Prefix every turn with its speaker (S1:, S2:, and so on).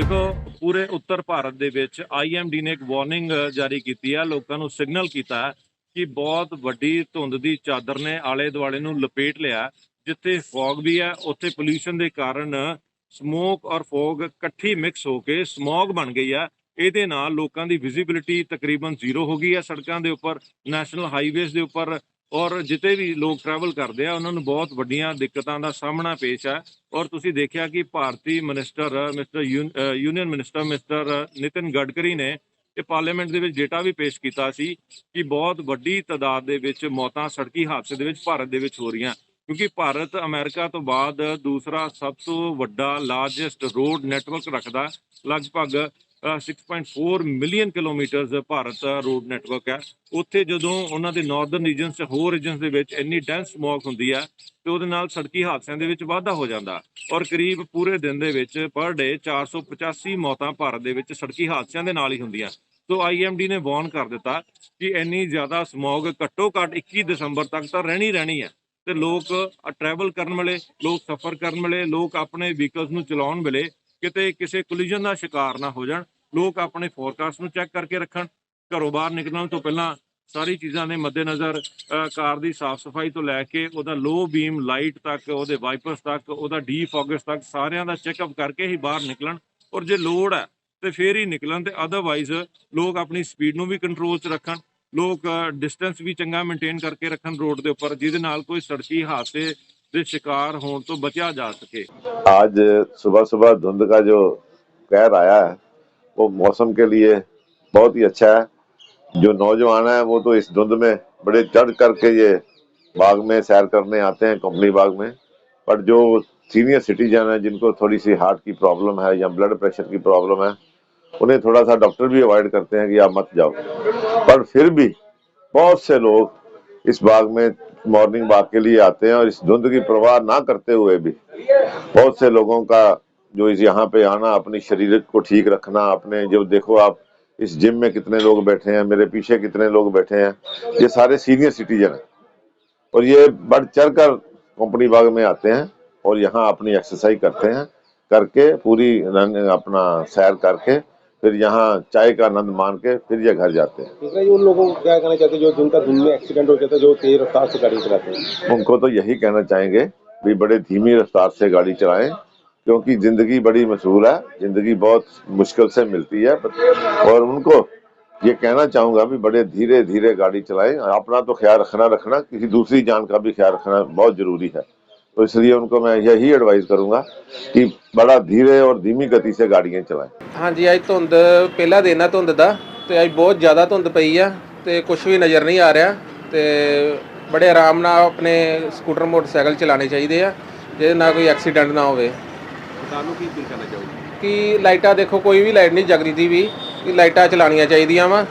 S1: ਦੇਖੋ, ਪੂਰੇ ਉੱਤਰ ਭਾਰਤ ਦੇ ਵਿੱਚ ਆਈਐਮਡੀ ਨੇ ਇੱਕ ਵਾਰਨਿੰਗ ਜਾਰੀ ਕੀਤੀ ਹੈ ਲੋਕਾਂ ਨੂੰ ਸਿਗਨਲ ਕੀਤਾ ਕਿ ਬਹੁਤ ਵੱਡੀ ਧੁੰਦ ਦੀ ਚਾਦਰ ਨੇ ਆਲੇ ਦੁਆਲੇ ਨੂੰ ਲਪੇਟ ਲਿਆ। ਜਿੱਥੇ ਫੌਗ ਵੀ ਹੈ, ਉੱਥੇ ਪੋਲੂਸ਼ਨ ਦੇ ਕਾਰਨ ਸਮੋਕ ਔਰ ਫੌਗ ਇਕੱਠੀ ਮਿਕਸ ਹੋ ਕੇ ਸਮੌਗ ਬਣ ਗਈ ਹੈ ਇਹਦੇ ਨਾਲ ਲੋਕਾਂ ਦੀ ਵਿਜ਼ਿਬਿਲਿਟੀ ਤਕਰੀਬਨ ਜ਼ੀਰੋ ਹੋ ਗਈ ਹੈ ਸੜਕਾਂ ਦੇ ਉੱਪਰ ਨੈਸ਼ਨਲ ਹਾਈਵੇਜ਼ ਦੇ ਉੱਪਰ ਔਰ ਜਿੱਤੇ ਵੀ ਲੋਕ ਟਰੈਵਲ ਕਰਦੇ ਆ, ਉਹਨਾਂ ਨੂੰ ਬਹੁਤ ਵੱਡੀਆਂ ਦਿੱਕਤਾਂ ਦਾ ਸਾਹਮਣਾ ਪੇਸ਼ ਹੈ ਔਰ ਤੁਸੀਂ ਦੇਖਿਆ ਕਿ ਭਾਰਤੀ minister mister union minister mister Nitin Gadkari ਨੇ ਇਹ ਪਾਰਲੀਮੈਂਟ ਦੇ ਵਿੱਚ ਡੇਟਾ ਵੀ ਪੇਸ਼ ਕੀਤਾ ਸੀ ਕਿ ਬਹੁਤ ਵੱਡੀ ਤਾਦਾਦ ਦੇ ਵਿੱਚ ਮੌਤਾਂ ਸੜਕੀ ਹਾਦਸੇ ਦੇ ਵਿੱਚ ਭਾਰਤ ਦੇ ਵਿੱਚ ਹੋ ਰਹੀਆਂ। ਕਿਉਂਕਿ ਭਾਰਤ ਅਮਰੀਕਾ ਤੋਂ ਬਾਅਦ ਦੂਸਰਾ ਸਭ ਤੋਂ ਵੱਡਾ ਲਾਰਜੈਸਟ ਰੋਡ ਨੈਟਵਰਕ ਰੱਖਦਾ, ਲਗਭਗ 6.4 million kilometres Bharat road network ਹੈ। ਉੱਥੇ ਜਦੋਂ ਉਹਨਾਂ ਦੇ ਨਾਰਥਰਨ ਰੀਜਨਸ ਚ ਹੋਰ ਰੀਜਨਸ ਦੇ ਵਿੱਚ ਇੰਨੀ ਡੈਂਸ ਸਮੋਗ ਹੁੰਦੀ ਹੈ, ਤੇ ਉਹਦੇ ਨਾਲ ਸੜਕੀ ਹਾਦਸਿਆਂ ਦੇ ਵਿੱਚ ਵਾਧਾ ਹੋ ਜਾਂਦਾ ਔਰ ਕਰੀਬ ਪੂਰੇ ਦਿਨ ਦੇ ਵਿੱਚ ਪਰ ਡੇ 485 ਮੌਤਾਂ ਭਾਰਤ ਦੇ ਵਿੱਚ ਸੜਕੀ ਹਾਦਸਿਆਂ ਦੇ ਨਾਲ ਹੀ ਹੁੰਦੀਆਂ ਸੋ ਆਈਐਮਡੀ ਨੇ ਵਾਰਨ ਕਰ ਦਿੱਤਾ ਕਿ ਇੰਨੀ ਜ਼ਿਆਦਾ ਸਮੋਗ ਘੱਟੋ ਘੱਟ 21 ਦਸੰਬਰ ਤੱਕ ਤਾਂ ਰਹਿਣੀ ਰਹਿਣੀ ਹੈ। ਤੇ ਲੋਕ ਟਰੈਵਲ ਕਰਨ ਵੇਲੇ, ਲੋਕ ਸਫ਼ਰ ਕਰਨ ਵਾਲੇ, ਲੋਕ ਆਪਣੇ ਵਹੀਕਲਸ ਨੂੰ ਚਲਾਉਣ ਵੇਲੇ ਕਿਤੇ ਕਿਸੇ ਕੋਲੀਜਨ ਦਾ ਸ਼ਿਕਾਰ ਨਾ ਹੋ ਜਾਣ, ਲੋਕ ਆਪਣੇ ਫੋਰਕਾਸਟ ਨੂੰ ਚੈੱਕ ਕਰਕੇ ਰੱਖਣ, ਘਰੋਂ ਬਾਹਰ ਨਿਕਲਣ ਤੋਂ ਪਹਿਲਾਂ ਸਾਰੀ ਚੀਜ਼ਾਂ ਦੇ ਮੱਦੇਨਜ਼ਰ ਕਾਰ ਦੀ ਸਾਫ਼ ਸਫ਼ਾਈ ਤੋਂ ਲੈ ਕੇ ਉਹਦਾ ਲੋ ਬੀਮ ਲਾਈਟ ਤੱਕ, ਉਹਦੇ ਵਾਈਪਰਸ ਤੱਕ, ਉਹਦਾ ਡੀਫੋਗਸ ਤੱਕ ਸਾਰਿਆਂ ਦਾ ਚੈੱਕਅਪ ਕਰਕੇ ਹੀ ਬਾਹਰ ਨਿਕਲਣ। ਔਰ ਜੇ ਲੋੜ ਹੈ ਤੇ ਫੇਰ ਹੀ ਨਿਕਲਣ ਤੇ ਅਦਰਵਾਈਜ਼ ਲੋਕ ਆਪਣੀ ਸਪੀਡ ਨੂੰ ਵੀ ਕੰਟਰੋਲ 'ਚ ਰੱਖਣ। ਲੋਕ ਡਿਸਟੈਂਸ ਵੀ ਚੰਗਾ ਮੇਨਟੇਨ ਕਰਕੇ ਰੱਖਣ ਰੋਡ ਦੇ ਉੱਪਰ, ਜਿਹਦੇ ਨਾਲ ਕੋਈ ਸੜਕੀ ਹਾਦਸੇ ਦੇ ਸ਼ਿਕਾਰ ਹੋਣ ਤੋਂ ਬਚਿਆ ਜਾ ਸਕੇ
S2: आज सुबह सुबह धुंध का जो कहर आया है वो मौसम के लिए बहुत ही अच्छा है जो नौजवान है वो तो इस धुंध में बड़े चढ़ करके ये बाग में सैर करने आते हैं कंपनी बाग में पर जो सीनियर सिटीजन है जिनको थोड़ी सी हार्ट की प्रॉब्लम है या ब्लड प्रेशर की प्रॉब्लम है उन्हें थोड़ा सा डॉक्टर भी अवॉइड करते हैं कि आप मत जाओ पर फिर भी बहुत से लोग इस बाग में मॉर्निंग वॉक के लिए आते हैं और इस धुंध की परवाह ना करते हुए भी बहुत से लोगों का जो इस यहाँ पे आना, अपने शरीर को ठीक रखना, अपने जो देखो आप इस जिम में कितने लोग बैठे हैं, मेरे पीछे कितने लोग बैठे हैं, ये सारे सीनियर सिटीजन हैं। और ये बढ़ चढ़ कर कंपनी बाग में आते हैं और यहाँ अपनी एक्सरसाइज करते हैं, करके पूरी रन अपना सैर करके फिर यहाँ चाय का आनंद मान के फिर ये घर जाते हैं।
S3: उन लोगों को क्या कहना चाहते हैं जो जिनका धुंध में एक्सीडेंट हो जाता है जो तेज रफ्तार से गाड़ी चलाते हैं?
S2: उनको तो यही कहना चाहेंगे भी बड़े धीमी रफ्तार से गाड़ी चलाएँ क्योंकि ज़िंदगी बड़ी मशहूर है ज़िंदगी बहुत मुश्किल से मिलती है और उनको ये कहना चाहूँगा भी बड़े धीरे धीरे गाड़ी चलाएँ। अपना तो ख्याल रखना रखना किसी दूसरी जान का भी ख्याल रखना बहुत ज़रूरी है। तो इसलिए उनको मैं यही एडवाइस करूंगा कि बड़ा धीरे और धीमी गति से गाड़ियां चलाएं
S4: ਹਾਂਜੀ ਅੱਜ ਧੁੰਦ ਪਹਿਲਾ ਦਿਨ ਆ ਧੁੰਦ ਦਾ ਤੇ ਅੱਜ ਬਹੁਤ ਜ਼ਿਆਦਾ ਧੁੰਦ ਪਈ ਆ ਤੇ ਕੁਝ ਵੀ ਨਜ਼ਰ ਨਹੀਂ ਆ ਰਿਹਾ ਤੇ ਬੜੇ ਆਰਾਮ ਨਾਲ ਆਪਣੇ ਸਕੂਟਰ ਮੋਟਰਸਾਈਕਲ ਚਲਾਉਣੇ ਚਾਹੀਦੇ ਆ ਜਿਹਦੇ ਨਾਲ ਕੋਈ ਐਕਸੀਡੈਂਟ ਨਾ ਹੋਵੇ
S3: सरकार को की अपील करना चाहोगे
S4: ਕਿ ਲਾਈਟਾਂ ਦੇਖੋ ਕੋਈ ਵੀ ਲਾਈਟ ਨਹੀਂ ਜਗਦੀ ਦੀ ਵੀ ਕਿ ਲਾਈਟਾਂ ਚਲਾਉਣੀਆਂ ਚਾਹੀਦੀਆਂ ਵਾ